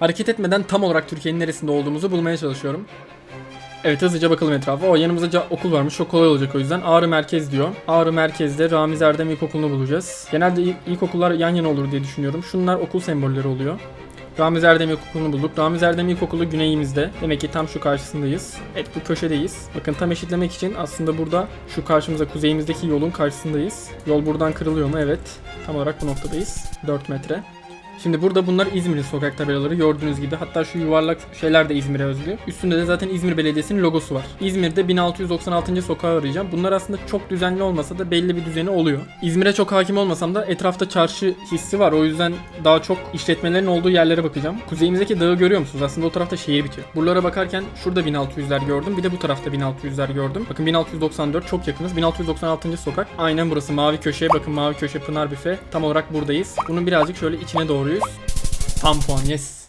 Hareket etmeden tam olarak Türkiye'nin neresinde olduğumuzu bulmaya çalışıyorum. Evet hızlıca bakalım etrafa. O yanımızda okul varmış. Çok kolay olacak o yüzden. Ağrı Merkez diyor. Ağrı Merkez'de Ramiz Erdem İlkokulu'nu bulacağız. Genelde ilk- ilkokullar yan yana olur diye düşünüyorum. Şunlar okul sembolleri oluyor. Ramiz Erdem İlkokulu'nu bulduk. Ramiz Erdem İlkokulu güneyimizde. Demek ki tam şu karşısındayız. Evet bu köşedeyiz. Bakın tam eşitlemek için aslında burada şu karşımıza kuzeyimizdeki yolun karşısındayız. Yol buradan kırılıyor mu? Evet. Tam olarak bu noktadayız. 4 metre. Şimdi burada bunlar İzmir'in sokak tabelaları gördüğünüz gibi. Hatta şu yuvarlak şeyler de İzmir'e özgü. Üstünde de zaten İzmir Belediyesi'nin logosu var. İzmir'de 1696. sokağı arayacağım. Bunlar aslında çok düzenli olmasa da belli bir düzeni oluyor. İzmir'e çok hakim olmasam da etrafta çarşı hissi var. O yüzden daha çok işletmelerin olduğu yerlere bakacağım. Kuzeyimizdeki dağı görüyor musunuz? Aslında o tarafta şehir bitiyor. Buralara bakarken şurada 1600'ler gördüm. Bir de bu tarafta 1600'ler gördüm. Bakın 1694 çok yakınız. 1696. sokak. Aynen burası. Mavi köşeye bakın. Mavi köşe Pınar Büfe. Tam olarak buradayız. Bunun birazcık şöyle içine doğruyuz. Tam puan yes.